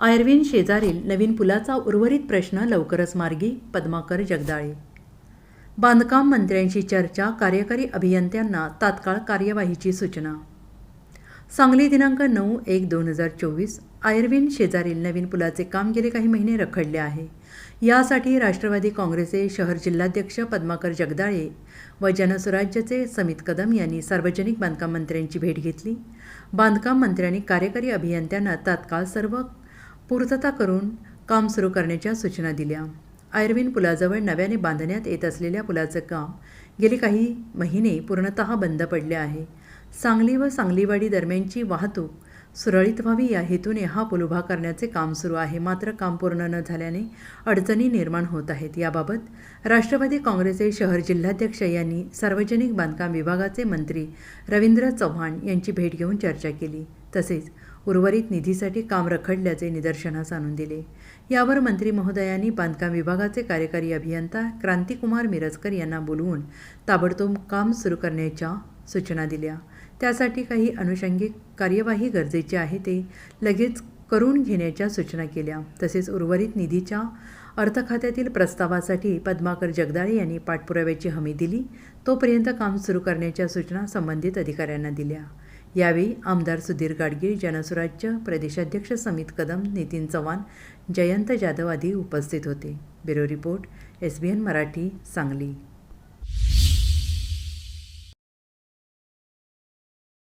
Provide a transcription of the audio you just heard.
Irwin शेजारील नवीन पुलाचा उर्वरित प्रश्न लवकरच मार्गी पद्माकर जगदाळे. बांधकाम मंत्र्यांशी चर्चा कार्यकारी अभियंत्यांना तात्काळ कार्यवाहीची सूचना. सांगली दिनांक नऊ एक दोन हजार चोवीस आयर्विन शेजारील नवीन पुलाचे काम गेले काही महिने रखडले आहे. यासाठी राष्ट्रवादी काँग्रेसचे शहर जिल्हाध्यक्ष पद्माकर जगदाळे व जनसुराज्यचे समित कदम यांनी सार्वजनिक बांधकाम मंत्र्यांची भेट घेतली. बांधकाम मंत्र्यांनी कार्यकारी अभियंत्यांना तात्काळ सर्व पूर्तता करून काम सुरू करण्याच्या सूचना दिल्या. आयर्विन पुलाजवळ नव्याने बांधण्यात येत असलेल्या पुलाचं काम गेले काही महिने पूर्णतः बंद पडले आहे. सांगली व सांगलीवाडी दरम्यानची वाहतूक सुरळीत व्हावी या हेतूने हा पूल उभा करण्याचे काम सुरू आहे. मात्र काम पूर्ण न झाल्याने अडचणी निर्माण होत आहेत. याबाबत राष्ट्रवादी काँग्रेसचे शहर जिल्हाध्यक्ष यांनी सार्वजनिक बांधकाम विभागाचे मंत्री रवींद्र चव्हाण यांची भेट घेऊन चर्चा केली. तसेच उर्वरित निधीसाठी काम रखडल्याचे निदर्शनास आणून दिले. यावर मंत्री महोदयांनी बांधकाम विभागाचे कार्यकारी अभियंता क्रांतिकुमार मिरजकर यांना बोलवून ताबडतोब काम सुरू करण्याच्या सूचना दिल्या. त्यासाठी काही अनुषंगिक कार्यवाही गरजेची आहे ते लगेच करून घेण्याच्या सूचना केल्या. तसेच उर्वरित निधीच्या अर्थखात्यातील प्रस्तावासाठी पद्माकर जगदाळे यांनी पाठपुराव्याची हमी दिली. तोपर्यंत काम सुरू करण्याच्या सूचना संबंधित अधिकाऱ्यांना दिल्या. यावेळी आमदार सुधीर गाडगीळ जनसुराज्य प्रदेशाध्यक्ष समित कदम नितीन चव्हाण जयंत जाधव आदी उपस्थित होते. Bureau report S B N Marathi Sangli.